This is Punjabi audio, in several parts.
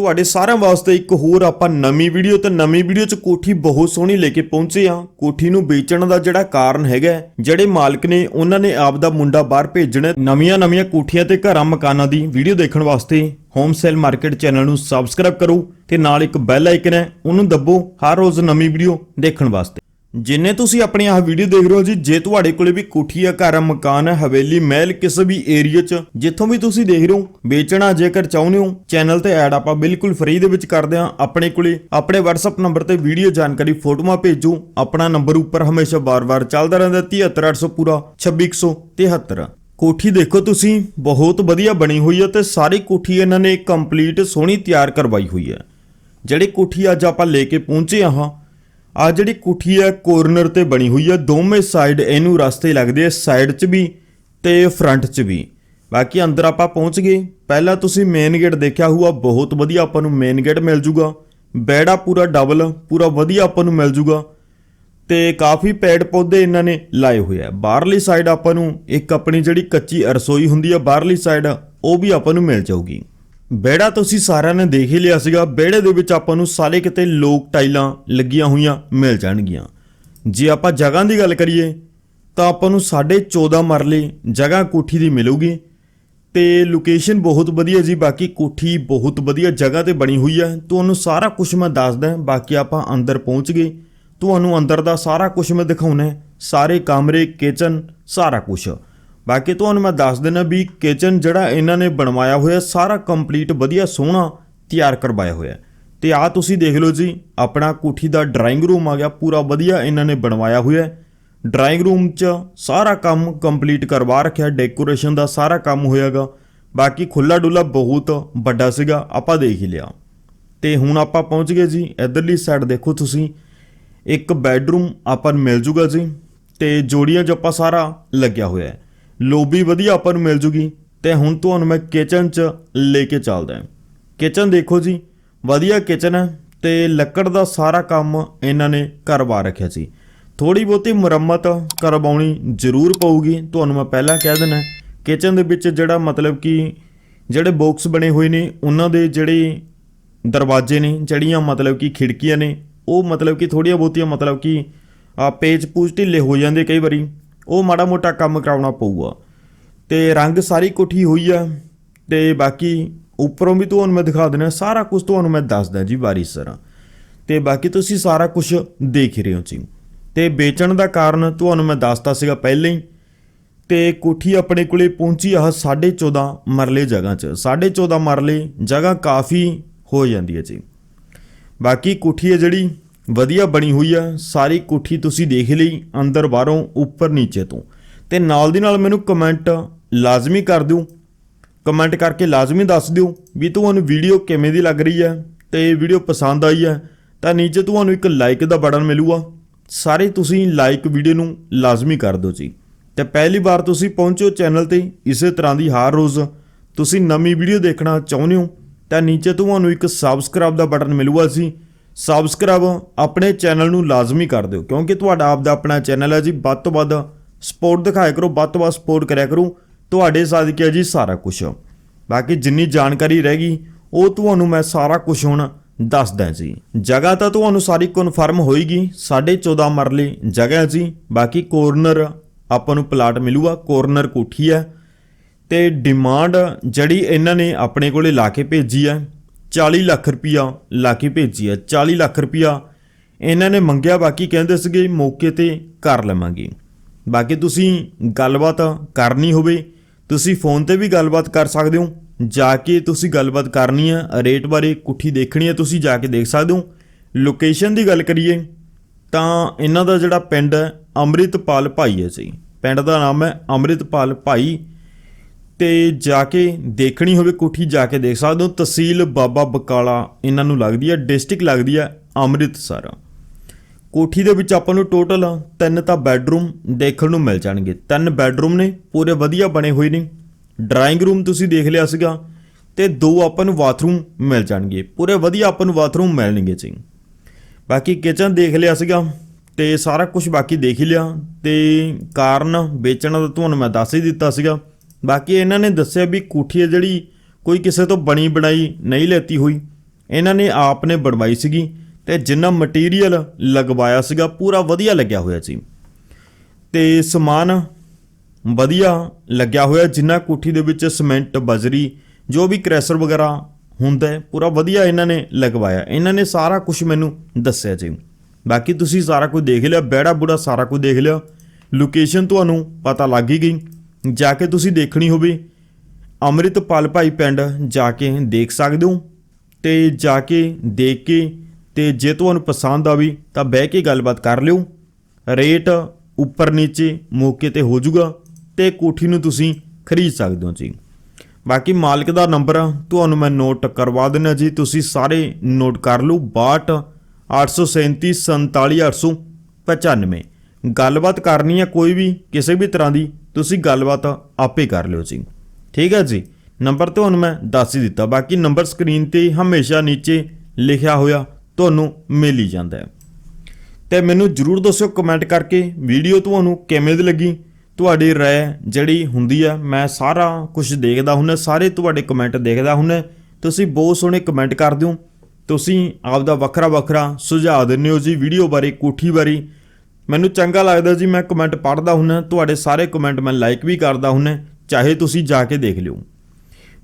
ਤੁਹਾਡੇ ਸਾਰਿਆਂ ਵਾਸਤੇ ਇੱਕ ਹੋਰ ਆਪਾਂ ਨਵੀਂ ਵੀਡੀਓ ਤੇ ਨਵੀਂ ਵੀਡੀਓ 'ਚ ਕੋਠੀ ਬਹੁਤ ਸੋਹਣੀ ਲੈ ਕੇ ਪਹੁੰਚੇ ਆ ਕੋਠੀ ਨੂੰ ਵੇਚਣ ਦਾ ਜਿਹੜਾ ਕਾਰਨ ਹੈਗਾ ਜਿਹੜੇ ਮਾਲਕ ਨੇ ਉਹਨਾਂ ਨੇ ਆਪ ਦਾ ਮੁੰਡਾ ਬਾਹਰ ਭੇਜਣਾ ਨਵੀਆਂ ਨਵੀਆਂ ਕੋਠੀਆਂ ਤੇ ਘਰਾਂ ਮਕਾਨਾਂ ਦੀ ਵੀਡੀਓ ਦੇਖਣ ਵਾਸਤੇ ਹੋਮ ਸੇਲ ਮਾਰਕੀਟ ਚੈਨਲ ਨੂੰ ਸਬਸਕ੍ਰਾਈਬ ਕਰੋ ਤੇ ਨਾਲ ਇੱਕ ਬੈਲ ਆਈਕਨ ਹੈ, ਉਹਨੂੰ ਦੱਬੋ ਹਰ ਰੋਜ਼ ਨਵੀਂ ਵੀਡੀਓ ਦੇਖਣ ਵਾਸਤੇ। ਜਿੰਨੇ ਤੁਸੀਂ ਆਪਣੀ ਆਹ ਵੀਡੀਓ ਦੇਖ ਰਹੇ ਹੋ ਜੀ, ਜੇ ਤੁਹਾਡੇ ਕੋਲੇ ਵੀ ਕੋਠੀ ਆ, ਘਰ ਆ, ਮਕਾਨ ਹੈ ਹਵੇਲੀ, ਮਹਿਲ, ਕਿਸੇ ਵੀ ਏਰੀਆ 'ਚ, ਜਿੱਥੋਂ ਵੀ ਤੁਸੀਂ ਦੇਖ ਰਹੇ ਹੋ, ਵੇਚਣਾ ਜੇਕਰ ਚਾਹੁੰਦੇ ਹੋ ਚੈਨਲ ਤੇ ਐਡ ਆਪਾਂ ਬਿਲਕੁਲ ਫ੍ਰੀ ਦੇ ਵਿੱਚ ਕਰਦੇ ਆ ਆਪਣੇ ਕੋਲੇ ਆਪਣੇ WhatsApp ਨੰਬਰ ਤੇ ਵੀਡੀਓ ਜਾਣਕਾਰੀ, ਫੋਟੋਆਂ ਭੇਜੋ। ਆਪਣਾ ਨੰਬਰ ਉੱਪਰ ਹਮੇਸ਼ਾ ਬਾਰ-ਬਾਰ ਚੱਲਦਾ ਰਹਿੰਦਾ 73800 ਪੂਰਾ 26173 ਕੋਠੀ ਦੇਖੋ ਤੁਸੀਂ, ਬਹੁਤ ਵਧੀਆ ਬਣੀ ਹੋਈ ਹੈ ਤੇ ਸਾਰੀ ਕੋਠੀ ਇਹਨਾਂ ਨੇ ਕੰਪਲੀਟ ਸੋਹਣੀ ਤਿਆਰ ਕਰਵਾਈ ਹੋਈ ਹੈ ਜਿਹੜੀ ਕੋਠੀ ਅੱਜ ਆਪਾਂ ਲੈ ਕੇ ਪਹੁੰਚੇ ਹਾਂ ਆ ਜਿਹੜੀ ਕੋਠੀ ਹੈ ਕੋਰਨਰ ਤੇ ਬਣੀ ਹੋਈ ਹੈ ਦੋਵੇਂ ਸਾਈਡ ਇਹਨੂੰ ਰਸਤੇ ਲੱਗਦੇ ਆ ਸਾਈਡ 'ਚ ਵੀ ਤੇ ਫਰੰਟ 'ਚ ਵੀ। ਬਾਕੀ ਅੰਦਰ ਆਪਾਂ ਪਹੁੰਚ ਗਏ। ਪਹਿਲਾਂ ਤੁਸੀਂ ਮੇਨ ਗੇਟ ਦੇਖਿਆ ਹੋਊਗਾ, ਬਹੁਤ ਵਧੀਆ ਆਪਾਂ ਨੂੰ ਮੇਨ ਗੇਟ ਮਿਲ ਜੂਗਾ। ਬੈੜਾ ਪੂਰਾ ਡਬਲ ਪੂਰਾ ਵਧੀਆ ਆਪਾਂ ਨੂੰ ਮਿਲ ਜੂਗਾ। ਤੇ ਕਾਫੀ ਪੇੜ ਪੌਦੇ ਇਹਨਾਂ ਨੇ ਲਾਏ ਹੋਏ ਆ। ਬਾਹਰਲੀ ਸਾਈਡ ਆਪਾਂ ਨੂੰ ਇੱਕ ਆਪਣੀ ਜਿਹੜੀ ਕੱਚੀ ਰਸੋਈ ਹੁੰਦੀ ਆ, ਬਾਹਰਲੀ ਸਾਈਡ ਉਹ ਵੀ ਆਪਾਂ ਨੂੰ ਮਿਲ ਜਾਊਗੀ। ਬੇੜਾ ਤੁਸੀਂ ਸਾਰਿਆਂ ਨੇ ਦੇਖ ਹੀ ਲਿਆ ਸੀਗਾ। ਬੇੜੇ ਦੇ ਵਿੱਚ ਆਪਾਂ ਨੂੰ ਸਾਰੇ ਕਿਤੇ ਲੋਕ ਟਾਈਲਾਂ ਲੱਗੀਆਂ ਹੋਈਆਂ ਮਿਲ ਜਾਣਗੀਆਂ। ਜੇ ਆਪਾਂ ਜਗ੍ਹਾ ਦੀ ਗੱਲ ਕਰੀਏ, ਤਾਂ ਆਪਾਂ ਨੂੰ 14.5 ਮਰਲੇ ਜਗ੍ਹਾ ਕੋਠੀ ਦੀ ਮਿਲੂਗੀ। ਤੇ ਲੋਕੇਸ਼ਨ ਬਹੁਤ ਵਧੀਆ ਜੀ, ਬਾਕੀ ਕੋਠੀ ਬਹੁਤ ਵਧੀਆ ਜਗ੍ਹਾ ਤੇ ਬਣੀ ਹੋਈ ਹੈ ਤੁਹਾਨੂੰ ਸਾਰਾ ਕੁਝ ਮੈਂ ਦੱਸਦਾ, ਬਾਕੀ ਆਪਾਂ ਅੰਦਰ ਪਹੁੰਚ ਗਏ। ਤੁਹਾਨੂੰ ਅੰਦਰ ਦਾ ਸਾਰਾ ਕੁਝ ਮੈਂ ਦਿਖਾਉਣਾ ਸਾਰੇ ਕਮਰੇ ਕਿਚਨ ਸਾਰਾ ਕੁਝ ਬਾਕੀ ਤੁਹਾਨੂੰ ਮੈਂ ਦੱਸ ਦਿੰਦਾ ਵੀ ਕਿਚਨ ਜਿਹੜਾ ਇਹਨਾਂ ਨੇ ਬਣਵਾਇਆ ਹੋਇਆ, ਸਾਰਾ ਕੰਪਲੀਟ ਵਧੀਆ ਸੋਹਣਾ ਤਿਆਰ ਕਰਵਾਇਆ ਹੋਇਆ ਹੈ। ਤੇ ਆ ਤੁਸੀਂ ਦੇਖ ਲਓ ਜੀ, ਆਪਣਾ ਕੋਠੀ ਦਾ ਡਰਾਇੰਗ ਰੂਮ ਆ ਗਿਆ, ਪੂਰਾ ਵਧੀਆ ਇਹਨਾਂ ਨੇ ਬਣਵਾਇਆ ਹੋਇਆ ਡਰਾਇੰਗ ਰੂਮ 'ਚ ਸਾਰਾ ਕੰਮ ਕੰਪਲੀਟ ਕਰਵਾ ਰੱਖਿਆ ਡੈਕੋਰੇਸ਼ਨ ਦਾ ਸਾਰਾ ਕੰਮ ਹੋਇਆਗਾ। ਬਾਕੀ ਖੁੱਲਾ ਡੁੱਲਾ ਬਹੁਤ ਵੱਡਾ ਸੀਗਾ, ਆਪਾਂ ਦੇਖ ਹੀ ਲਿਆ। ਤੇ ਹੁਣ ਆਪਾਂ ਪਹੁੰਚ ਗਏ ਜੀ, ਇਧਰਲੀ ਸਾਈਡ ਦੇਖੋ ਤੁਸੀਂ। ਇੱਕ ਬੈੱਡਰੂਮ ਆਪਾਂ ਨੂੰ ਮਿਲ ਜੂਗਾ ਜੀ, ਤੇ ਜੋੜੀਆਂ 'ਚ ਆਪਾਂ ਸਾਰਾ ਲੱਗਿਆ ਹੋਇਆ ਹੈ। ਲੋਬੀ ਵਧੀਆ ਆਪਾਂ ਨੂੰ ਮਿਲ ਜੂਗੀ। ਤੇ ਹੁਣ ਤੁਹਾਨੂੰ ਮੈਂ ਕਿਚਨ 'ਚ ਲੈ ਕੇ ਚੱਲਦਾ ਹਾਂ। ਕਿਚਨ ਦੇਖੋ ਜੀ, ਵਧੀਆ ਕਿਚਨ ਹੈ ਤੇ ਲੱਕੜ ਦਾ ਸਾਰਾ ਕੰਮ ਇਹਨਾਂ ਨੇ ਕਰਵਾ ਰੱਖਿਆ ਸੀ। ਥੋੜੀ ਬਹੁਤੀ ਮੁਰੰਮਤ ਕਰਵਾਉਣੀ ਜ਼ਰੂਰ ਪਊਗੀ, ਤੁਹਾਨੂੰ ਮੈਂ ਪਹਿਲਾਂ ਕਹਿ ਦਿੰਦਾ ਕਿਚਨ ਦੇ ਵਿੱਚ ਜਿਹੜਾ ਮਤਲਬ ਕਿ ਜਿਹੜੇ ਬਾਕਸ ਬਣੇ ਹੋਏ ਨੇ, ਉਹਨਾਂ ਦੇ ਜਿਹੜੇ ਦਰਵਾਜ਼ੇ ਨੇ, ਜਿਹੜੀਆਂ ਮਤਲਬ ਕਿ ਖਿੜਕੀਆਂ ਨੇ, ਉਹ ਮਤਲਬ ਕਿ ਥੋੜੀਆਂ ਬਹੁਤੀਆਂ ਮਤਲਬ ਕਿ ਪੇਜ ਪੂਜ ਢਿੱਲੇ ਹੋ ਜਾਂਦੇ ਕਈ ਵਾਰੀ। ਉਹ ਮਾੜਾ ਮੋਟਾ ਕੰਮ ਕਰਾਉਣਾ ਪਊਗਾ। ਤੇ ਰੰਗ ਸਾਰੀ ਕੋਠੀ ਹੋਈ ਆ ਤੇ ਬਾਕੀ ਉੱਪਰੋਂ ਵੀ ਤੁਹਾਨੂੰ ਮੈਂ ਦਿਖਾ ਦਿੰਦਾ, ਸਾਰਾ ਕੁਝ ਤੁਹਾਨੂੰ ਮੈਂ ਦੱਸਦਾ ਜੀ ਵਾਰੀ ਸਰਾਂ। ਤੇ ਬਾਕੀ ਤੁਸੀਂ ਸਾਰਾ ਕੁਝ ਦੇਖ ਰਹੇ ਹੋ ਜੀ। ਤੇ ਵੇਚਣ ਦਾ ਕਾਰਨ ਤੁਹਾਨੂੰ ਮੈਂ ਦੱਸਤਾ ਸੀਗਾ ਪਹਿਲਾਂ ਹੀ। ਤੇ ਕੋਠੀ ਆਪਣੇ ਕੋਲੇ ਪਹੁੰਚੀ ਆਹ 14.5 ਮਰਲੇ ਜਗ੍ਹਾ 'ਚ। 14.5 ਮਰਲੇ ਜਗ੍ਹਾ ਕਾਫੀ ਹੋ ਜਾਂਦੀ ਹੈ ਜੀ। ਬਾਕੀ ਕੋਠੀ ਹੈ ਜਿਹੜੀ ਵਧੀਆ ਬਣੀ ਹੋਈ ਆ, ਸਾਰੀ ਕੋਠੀ ਤੁਸੀਂ ਦੇਖ ਲਈ, ਅੰਦਰ ਬਾਹਰੋਂ, ਉੱਪਰ ਨੀਚੇ ਤੋਂ। ਤੇ ਨਾਲ ਦੀ ਨਾਲ ਮੈਨੂੰ ਕਮੈਂਟ ਲਾਜ਼ਮੀ ਕਰ ਦਿਓ। ਕਮੈਂਟ ਕਰਕੇ ਲਾਜ਼ਮੀ ਦੱਸ ਦਿਓ ਵੀ ਤੁਹਾਨੂੰ ਵੀਡੀਓ ਕਿਵੇਂ ਦੀ ਲੱਗ ਰਹੀ ਹੈ ਤੇ ਵੀਡੀਓ ਪਸੰਦ ਆਈ ਹੈ ਤਾਂ ਨੀਚੇ ਤੁਹਾਨੂੰ ਇੱਕ ਲਾਈਕ ਦਾ ਬਟਨ ਮਿਲੂਗਾ। ਸਾਰੇ ਤੁਸੀਂ ਲਾਈਕ ਵੀਡੀਓ ਨੂੰ ਲਾਜ਼ਮੀ ਕਰ ਦਿਓ ਜੀ। ਤੇ ਪਹਿਲੀ ਵਾਰ ਤੁਸੀਂ ਪਹੁੰਚੋ ਚੈਨਲ ਤੇ, ਇਸੇ ਤਰ੍ਹਾਂ ਦੀ ਹਰ ਰੋਜ਼ ਤੁਸੀਂ ਨਵੀਂ ਵੀਡੀਓ ਦੇਖਣਾ ਚਾਹੁੰਦੇ ਹੋ, ਤਾਂ ਨੀਚੇ ਤੁਹਾਨੂੰ ਇੱਕ ਸਬਸਕ੍ਰਾਈਬ ਦਾ ਬਟਨ ਮਿਲੂਗਾ ਸੀ ਸਬਸਕ੍ਰਾਈਬ ਆਪਣੇ ਚੈਨਲ ਨੂੰ ਲਾਜ਼ਮੀ ਕਰ ਦਿਓ, ਕਿਉਂਕਿ ਤੁਹਾਡਾ ਆਪ ਦਾ ਆਪਣਾ ਚੈਨਲ ਹੈ ਜੀ। ਵੱਧ ਤੋਂ ਵੱਧ ਸਪੋਰਟ ਦਿਖਾਇਆ ਕਰੋ, ਵੱਧ ਤੋਂ ਵੱਧ ਸਪੋਰਟ ਕਰਿਆ ਕਰੋ। ਤੁਹਾਡੇ ਸਦਕੇ ਹੈ ਜੀ ਸਾਰਾ ਕੁਝ ਬਾਕੀ ਜਿੰਨੀ ਜਾਣਕਾਰੀ ਰਹਿ ਗਈ, ਉਹ ਤੁਹਾਨੂੰ ਮੈਂ ਸਾਰਾ ਕੁਝ ਹੁਣ ਦੱਸਦਾ ਜੀ। ਜਗ੍ਹਾ ਤਾਂ ਤੁਹਾਨੂੰ ਸਾਰੀ ਕਨਫਰਮ ਹੋਏਗੀ 14.5 ਮਰਲੇ ਜਗ੍ਹਾ ਜੀ। ਬਾਕੀ ਕੋਰਨਰ ਆਪਾਂ ਨੂੰ ਪਲਾਟ ਮਿਲੂਗਾ ਕੋਰਨਰ ਕੋਠੀ ਹੈ। ਤੇ ਡਿਮਾਂਡ ਜਿਹੜੀ ਇਹਨਾਂ ਨੇ ਆਪਣੇ ਕੋਲੇ ਲਾ ਕੇ ਭੇਜੀ ਹੈ 40 ਲੱਖ ਰੁਪਿਆ ਲਾ ਕੇ ਭੇਜੀ ਹੈ 40 ਲੱਖ ਰੁਪਿਆ ਇਹਨਾਂ ਨੇ ਮੰਗਿਆ, ਬਾਕੀ ਕਹਿੰਦੇ ਸੀਗੇ ਮੌਕੇ ਤੇ ਕਰ ਲਵਾਂਗੇ। ਬਾਕੀ ਤੁਸੀਂ ਗੱਲਬਾਤ ਕਰਨੀ ਹੋਵੇ, ਤੁਸੀਂ ਫੋਨ ਤੇ ਵੀ ਗੱਲਬਾਤ ਕਰ ਸਕਦੇ ਹੋ। ਜਾ ਕੇ ਤੁਸੀਂ ਗੱਲਬਾਤ ਕਰਨੀ ਹੈ ਰੇਟ ਬਾਰੇ ਕੁੱਠੀ ਦੇਖਣੀ ਹੈ ਤੁਸੀਂ ਜਾ ਕੇ ਦੇਖ ਸਕਦੇ ਹੋ। ਲੋਕੇਸ਼ਨ ਦੀ ਗੱਲ ਕਰੀਏ, ਤਾਂ ਇਹਨਾਂ ਦਾ ਜਿਹੜਾ ਪਿੰਡ ਹੈ, ਅੰਮ੍ਰਿਤਪਾਲ ਭਾਈ ਹੈ ਜੀ। ਪਿੰਡ ਦਾ ਨਾਮ ਹੈ ਅੰਮ੍ਰਿਤਪਾਲ ਭਾਈ। ਤੇ ਜਾ ਕੇ ਦੇਖਣੀ ਹੋਵੇ, ਕੋਠੀ ਜਾ ਕੇ ਦੇਖ ਸਕਦੇ ਹੋ। ਤਹਿਸੀਲ ਬਾਬਾ ਬਕਾਲਾ ਇਹਨਾਂ ਨੂੰ ਲੱਗਦੀ ਹੈ, ਡਿਸਟ੍ਰਿਕਟ ਲੱਗਦੀ ਹੈ ਅੰਮ੍ਰਿਤਸਰ। ਕੋਠੀ ਦੇ ਵਿੱਚ ਆਪਾਂ ਨੂੰ ਟੋਟਲ ਤਿੰਨ ਤਾਂ ਬੈੱਡਰੂਮ ਦੇਖਣ ਨੂੰ ਮਿਲ ਜਾਣਗੇ। ਤਿੰਨ ਬੈੱਡਰੂਮ ਨੇ, ਪੂਰੇ ਵਧੀਆ ਬਣੇ ਹੋਏ ਨੇ। ਡਰਾਇੰਗ ਰੂਮ ਤੁਸੀਂ ਦੇਖ ਲਿਆ ਸੀਗਾ ਤੇ ਦੋ ਆਪਾਂ ਨੂੰ ਬਾਥਰੂਮ ਮਿਲ ਜਾਣਗੇ। ਪੂਰੇ ਵਧੀਆ ਆਪਾਂ ਨੂੰ ਬਾਥਰੂਮ ਮਿਲਣਗੇ ਜੀ। ਬਾਕੀ ਕਿਚਨ ਦੇਖ ਲਿਆ ਸੀਗਾ ਤੇ ਸਾਰਾ ਕੁਝ ਬਾਕੀ ਦੇਖ ਹੀ ਲਿਆ ਤੇ ਕਾਰਨ ਵੇਚਣ ਦਾ ਤੁਹਾਨੂੰ ਮੈਂ ਦੱਸ ਹੀ ਦਿੱਤਾ ਸੀਗਾ। ਬਾਕੀ ਇਹਨਾਂ ਨੇ ਦੱਸਿਆ ਵੀ ਕੋਠੀ ਹੈ ਜਿਹੜੀ ਕੋਈ ਕਿਸੇ ਤੋਂ ਬਣੀ ਬਣਾਈ ਨਹੀਂ ਲੈਤੀ ਹੋਈ। ਇਹਨਾਂ ਨੇ ਆਪ ਨੇ ਬਣਵਾਈ ਸੀਗੀ ਤੇ ਜਿੰਨਾ ਮਟੀਰੀਅਲ ਲਗਵਾਇਆ ਸੀਗਾ, ਪੂਰਾ ਵਧੀਆ ਲੱਗਿਆ ਹੋਇਆ ਸੀ। ਤੇ ਸਮਾਨ ਵਧੀਆ ਲੱਗਿਆ ਹੋਇਆ, ਜਿੰਨਾ ਕੋਠੀ ਦੇ ਵਿੱਚ ਸੀਮੈਂਟ, ਬਜਰੀ, ਜੋ ਵੀ ਕ੍ਰੈਸ਼ਰ ਵਗੈਰਾ ਹੁੰਦਾ ਪੂਰਾ ਵਧੀਆ ਇਹਨਾਂ ਨੇ ਲਗਵਾਇਆ। ਇਹਨਾਂ ਨੇ ਸਾਰਾ ਕੁਝ ਮੈਨੂੰ ਦੱਸਿਆ ਜੀ। ਬਾਕੀ ਤੁਸੀਂ ਸਾਰਾ ਕੁਝ ਦੇਖ ਲਿਆ ਬੈੜਾ ਬੁੜਾ ਸਾਰਾ ਕੁਝ ਦੇਖ ਲਿਆ। ਲੋਕੇਸ਼ਨ ਤੁਹਾਨੂੰ ਪਤਾ ਲੱਗ ਹੀ ਗਈ। ਜਾ ਕੇ ਤੁਸੀਂ ਦੇਖਣੀ ਹੋਵੇ। ਅੰਮ੍ਰਿਤਪਾਲ ਭਾਈ ਪਿੰਡ ਜਾ ਕੇ ਦੇਖ ਸਕਦੇ ਹੋ ਤੇ ਜਾ ਕੇ ਦੇਖ ਕੇ ਤੇ ਜੇ ਤੁਹਾਨੂੰ ਪਸੰਦ ਆਵੇ ਤਾਂ ਬਹਿ ਕੇ ਗੱਲਬਾਤ ਕਰ ਲਿਓ। ਰੇਟ ਉੱਪਰ ਨੀਚੇ ਮੌਕੇ ਤੇ ਹੋ ਜਾਊਗਾ ਤੇ ਕੋਠੀ ਨੂੰ ਤੁਸੀਂ ਖਰੀਦ ਸਕਦੇ ਹੋ ਜੀ। ਬਾਕੀ ਮਾਲਕ ਦਾ ਨੰਬਰ ਤੁਹਾਨੂੰ ਮੈਂ ਨੋਟ ਕਰਵਾ ਦਿੰਦਾ ਜੀ। ਤੁਸੀਂ ਸਾਰੇ ਨੋਟ ਕਰ ਲਓ 62 837 47895 ਗੱਲਬਾਤ ਕਰਨੀ ਹੈ ਕੋਈ ਵੀ ਕਿਸੇ ਵੀ ਤਰ੍ਹਾਂ ਦੀ ਤੁਸੀਂ ਗੱਲਬਾਤ ਆਪੇ ਕਰ ਲਿਓ ਜੀ। ਠੀਕ ਹੈ ਜੀ? ਨੰਬਰ ਤੁਹਾਨੂੰ ਮੈਂ ਦੱਸ ਹੀ ਦਿੱਤਾ। ਬਾਕੀ ਨੰਬਰ ਸਕਰੀਨ ਤੇ ਹਮੇਸ਼ਾ ਨੀਚੇ ਲਿਖਿਆ ਹੋਇਆ ਤੁਹਾਨੂੰ ਮਿਲ ਹੀ ਜਾਂਦਾ ਹੈ। ਤੇ ਮੈਨੂੰ ਜਰੂਰ ਦੱਸਿਓ ਕਮੈਂਟ ਕਰਕੇ ਵੀਡੀਓ ਤੁਹਾਨੂੰ ਕਿਵੇਂ ਦੀ ਲੱਗੀ, ਤੁਹਾਡੀ ਰਾਏ ਜਿਹੜੀ ਹੁੰਦੀ ਆ, ਮੈਂ ਸਾਰਾ ਕੁਝ ਦੇਖਦਾ ਹੁੰਨਾ, ਸਾਰੇ ਤੁਹਾਡੇ ਕਮੈਂਟ ਦੇਖਦਾ ਹੁੰਨਾ। ਤੁਸੀਂ ਬਹੁਤ ਸੋਹਣੇ ਕਮੈਂਟ ਕਰਦੇ ਹੋ। ਤੁਸੀਂ ਆਪਦਾ ਵੱਖਰਾ ਵੱਖਰਾ ਸੁਝਾਅ ਦਿੰਦੇ ਹੋ ਜੀ, ਵੀਡੀਓ ਬਾਰੇ, ਕੋਠੀ ਬਾਰੇ। ਮੈਨੂੰ ਚੰਗਾ ਲੱਗਦਾ ਜੀ, ਮੈਂ ਕਮੈਂਟ ਪੜ੍ਹਦਾ ਹੁੰਨਾ, ਤੁਹਾਡੇ ਸਾਰੇ ਕਮੈਂਟ ਮੈਂ ਲਾਈਕ ਵੀ ਕਰਦਾ ਹੁੰਨਾ, ਚਾਹੇ ਤੁਸੀਂ ਜਾ ਕੇ ਦੇਖ ਲਿਓ।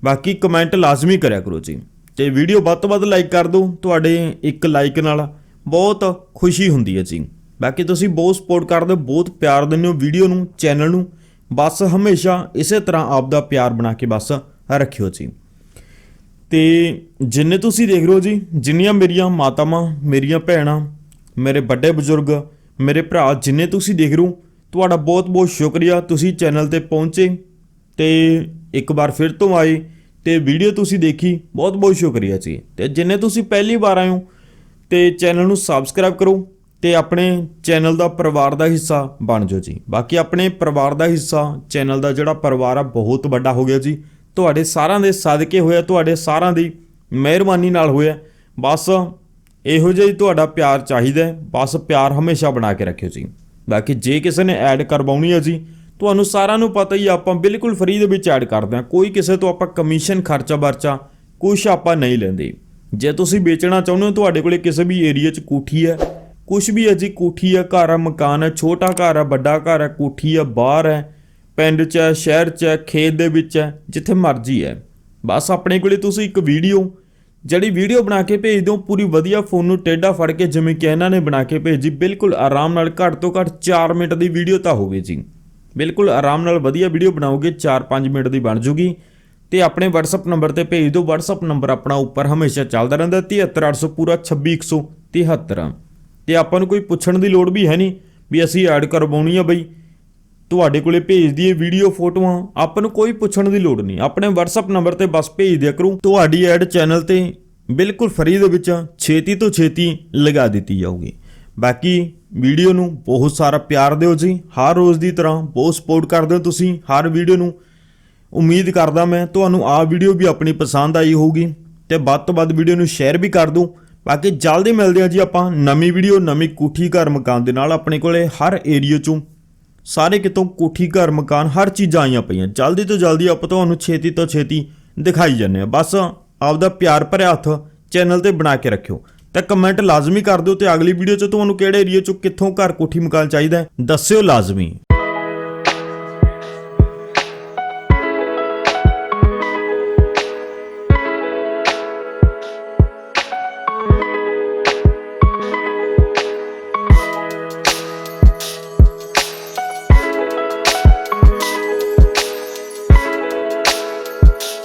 ਬਾਕੀ ਕਮੈਂਟ ਲਾਜ਼ਮੀ ਕਰਿਆ ਕਰੋ ਜੀ। ਤੇ ਵੀਡੀਓ ਵੱਧ ਤੋਂ ਵੱਧ ਲਾਈਕ ਕਰ ਦਿਓ, ਤੁਹਾਡੇ ਇੱਕ ਲਾਈਕ ਨਾਲ ਬਹੁਤ ਖੁਸ਼ੀ ਹੁੰਦੀ ਹੈ ਜੀ। ਬਾਕੀ ਤੁਸੀਂ ਬਹੁਤ ਸਪੋਰਟ ਕਰਦੇ ਹੋ ਬਹੁਤ ਪਿਆਰ ਦਿੰਦੇ ਹੋ ਵੀਡੀਓ ਨੂੰ ਚੈਨਲ ਨੂੰ। ਬਸ ਹਮੇਸ਼ਾ ਇਸੇ ਤਰ੍ਹਾਂ ਆਪ ਦਾ ਪਿਆਰ ਬਣਾ ਕੇ ਬਸ ਰੱਖਿਓ ਜੀ। ਤੇ ਜਿੰਨੇ ਤੁਸੀਂ ਦੇਖ ਰਹੇ ਹੋ ਜੀ, ਜਿੰਨੀਆਂ ਮੇਰੀਆਂ ਮਾਤਾਵਾਂ, ਮੇਰੀਆਂ ਭੈਣਾਂ, ਮੇਰੇ ਵੱਡੇ ਬਜ਼ੁਰਗ ਮੇਰੇ ਭਰਾ, ਜਿੰਨੇ ਤੁਸੀਂ ਦੇਖ ਰਹੇ ਹੋ, ਤੁਹਾਡਾ ਬਹੁਤ ਬਹੁਤ ਸ਼ੁਕਰੀਆ। ਤੁਸੀਂ ਚੈਨਲ ਤੇ ਪਹੁੰਚੇ ਤੇ ਇੱਕ ਵਾਰ ਫਿਰ ਤੋਂ ਆਏ ਤੇ ਵੀਡੀਓ ਤੁਸੀਂ ਦੇਖੀ, ਬਹੁਤ ਬਹੁਤ ਸ਼ੁਕਰੀਆ ਜੀ। ਤੇ ਜਿੰਨੇ ਤੁਸੀਂ ਪਹਿਲੀ ਵਾਰ ਆਏ ਹੋ, ਤੇ ਚੈਨਲ ਨੂੰ ਸਬਸਕ੍ਰਾਈਬ ਕਰੋ ਤੇ ਆਪਣੇ ਚੈਨਲ ਦਾ ਪਰਿਵਾਰ ਦਾ ਹਿੱਸਾ ਬਣ ਜਾਓ ਜੀ। ਬਾਕੀ ਆਪਣੇ ਪਰਿਵਾਰ ਦਾ ਹਿੱਸਾ, ਚੈਨਲ ਦਾ ਜਿਹੜਾ ਪਰਿਵਾਰ ਆ, ਬਹੁਤ ਵੱਡਾ ਹੋ ਗਿਆ ਜੀ। ਤੁਹਾਡੇ ਸਾਰਿਆਂ ਦੇ ਸਦਕੇ ਹੋਇਆ, ਤੁਹਾਡੇ ਸਾਰਿਆਂ ਦੀ ਮਿਹਰਬਾਨੀ ਨਾਲ ਹੋਇਆ। ਬਸ ਇਹੋ ਜਿਹਾ ਹੀ ਤੁਹਾਡਾ ਪਿਆਰ ਚਾਹੀਦਾ ਬਸ ਪਿਆਰ ਹਮੇਸ਼ਾ ਬਣਾ ਕੇ ਰੱਖਿਓ ਜੀ। ਬਾਕੀ ਜੇ ਕਿਸੇ ਨੇ ਐਡ ਕਰਵਾਉਣੀ ਹੈ ਜੀ, ਤੁਹਾਨੂੰ ਸਾਰਿਆਂ ਨੂੰ ਪਤਾ ਹੀ ਆਪਾਂ ਬਿਲਕੁਲ ਫ੍ਰੀ ਦੇ ਵਿੱਚ ਐਡ ਕਰਦੇ ਹਾਂ। ਕੋਈ ਕਿਸੇ ਤੋਂ ਆਪਾਂ ਕਮਿਸ਼ਨ ਖਰਚਾ ਵਰਚਾ ਕੁਛ ਆਪਾਂ ਨਹੀਂ ਲੈਂਦੇ। ਜੇ ਤੁਸੀਂ ਵੇਚਣਾ ਚਾਹੁੰਦੇ ਹੋ, ਤੁਹਾਡੇ ਕੋਲੇ ਕਿਸੇ ਵੀ ਏਰੀਆ 'ਚ ਕੋਠੀ ਹੈ, ਕੁਛ ਵੀ ਹੈ ਜੀ, ਕੋਠੀ ਹੈ, ਘਰ ਹੈ, ਮਕਾਨ ਹੈ, ਛੋਟਾ ਘਰ ਹੈ, ਵੱਡਾ ਘਰ ਹੈ, ਕੋਠੀ ਹੈ, ਬਾਹਰ ਹੈ, ਪਿੰਡ 'ਚ ਹੈ, ਸ਼ਹਿਰ 'ਚ ਹੈ, ਖੇਤ ਦੇ ਵਿੱਚ ਹੈ, ਜਿੱਥੇ ਮਰਜ਼ੀ ਹੈ। ਬਸ ਆਪਣੇ ਕੋਲੇ ਤੁਸੀਂ ਇੱਕ ਵੀਡੀਓ ਜਿਹੜੀ ਵੀਡੀਓ ਬਣਾ ਕੇ ਭੇਜ ਦਿਓ ਪੂਰੀ ਵਧੀਆ ਫੋਨ ਨੂੰ ਟੇਢਾ ਫੜ ਕੇ, ਜਿਵੇਂ ਕਿ ਇਹਨਾਂ ਨੇ ਬਣਾ ਕੇ ਭੇਜੀ, ਬਿਲਕੁਲ ਆਰਾਮ ਨਾਲ ਘੱਟ ਤੋਂ ਘੱਟ 4 ਮਿੰਟ ਦੀ ਵੀਡੀਓ ਤਾਂ ਹੋਵੇ ਜੀ। ਬਿਲਕੁਲ ਆਰਾਮ ਨਾਲ ਵਧੀਆ ਵੀਡੀਓ ਬਣਾਓਗੇ 4-5 ਮਿੰਟ ਦੀ ਬਣ ਜੂਗੀ। ਤੇ ਆਪਣੇ WhatsApp ਨੰਬਰ ਤੇ ਭੇਜ ਦਿਓ, WhatsApp ਨੰਬਰ ਆਪਣਾ ਉੱਪਰ ਹਮੇਸ਼ਾ ਚੱਲਦਾ ਰਹਿੰਦਾ 73800 ਪੂਰਾ 26173 ਤੇ ਆਪਾਂ ਨੂੰ ਕੋਈ ਪੁੱਛਣ ਦੀ ਲੋੜ ਵੀ ਹੈ ਨਹੀਂ, ਵੀ ਅਸੀਂ ਐਡ ਕਰਵਾਉਣੀ ਆ ਬਈ। ਤੁਹਾਡੇ ਕੋਲੇ ਭੇਜ ਦਈਏ ਵੀਡੀਓ ਫੋਟੋਆਂ। ਆਪਾਂ ਨੂੰ ਕੋਈ ਪੁੱਛਣ ਦੀ ਲੋੜ ਨਹੀਂ। ਆਪਣੇ WhatsApp ਨੰਬਰ ਤੇ ਬਸ ਭੇਜ ਦਿਆ ਕਰੋ। ਤੁਹਾਡੀ ਐਡ ਚੈਨਲ ਤੇ ਬਿਲਕੁਲ ਫਰੀ ਦੇ ਵਿੱਚ ਛੇਤੀ ਤੋਂ ਛੇਤੀ ਲਗਾ ਦਿੱਤੀ ਜਾਊਗੀ। ਬਾਕੀ ਵੀਡੀਓ ਨੂੰ ਬਹੁਤ ਸਾਰਾ ਪਿਆਰ ਦਿਓ ਜੀ। ਹਰ ਰੋਜ਼ ਦੀ ਤਰ੍ਹਾਂ ਬਹੁਤ ਸਪੋਰਟ ਕਰਦੇ ਹੋ ਤੁਸੀਂ। ਹਰ ਵੀਡੀਓ ਨੂੰ ਉਮੀਦ ਕਰਦਾ ਮੈਂ ਤੁਹਾਨੂੰ ਆਹ ਵੀਡੀਓ ਵੀ ਆਪਣੀ ਪਸੰਦ ਆਈ ਹੋਊਗੀ। ਤੇ ਵੱਧ ਤੋਂ ਵੱਧ ਵੀਡੀਓ ਨੂੰ ਸ਼ੇਅਰ ਵੀ ਕਰ ਦਿਓ। ਬਾਕੀ ਜਲਦੀ ਮਿਲਦੇ ਹਾਂ ਜੀ ਆਪਾਂ ਨਵੀਂ ਵੀਡੀਓ ਨਵੀਂ ਕੋਠੀ ਘਰ ਮਕਾਨ ਦੇ ਨਾਲ ਆਪਣੇ ਕੋਲੇ ਹਰ ਏਰੀਆ ਚੋਂ। ਸਾਰੇ ਕਿਤੋਂ ਕੋਠੀ, ਘਰ, ਮਕਾਨ, ਹਰ ਚੀਜ਼ਾਂ ਆਈਆਂ ਪਈਆਂ। ਜਲਦੀ ਤੋਂ ਜਲਦੀ ਆਪਾਂ ਤੁਹਾਨੂੰ ਛੇਤੀ ਤੋਂ ਛੇਤੀ ਦਿਖਾਈ ਜਾਂਦੇ ਆ ਬਸ ਆਪਦਾ ਪਿਆਰ ਭਰਿਆ ਹੱਥ ਚੈਨਲ ਤੇ ਬਣਾ ਕੇ ਰੱਖਿਓ। ਤਾਂ ਕਮੈਂਟ ਲਾਜ਼ਮੀ ਕਰ ਦਿਓ ਤੇ ਅਗਲੀ ਵੀਡੀਓ 'ਚ ਤੁਹਾਨੂੰ ਕਿਹੜੇ ਏਰੀਆ 'ਚੋਂ ਕਿੱਥੋਂ ਘਰ, ਕੋਠੀ, ਮਕਾਨ ਚਾਹੀਦਾ ਦੱਸਿਓ ਲਾਜ਼ਮੀ।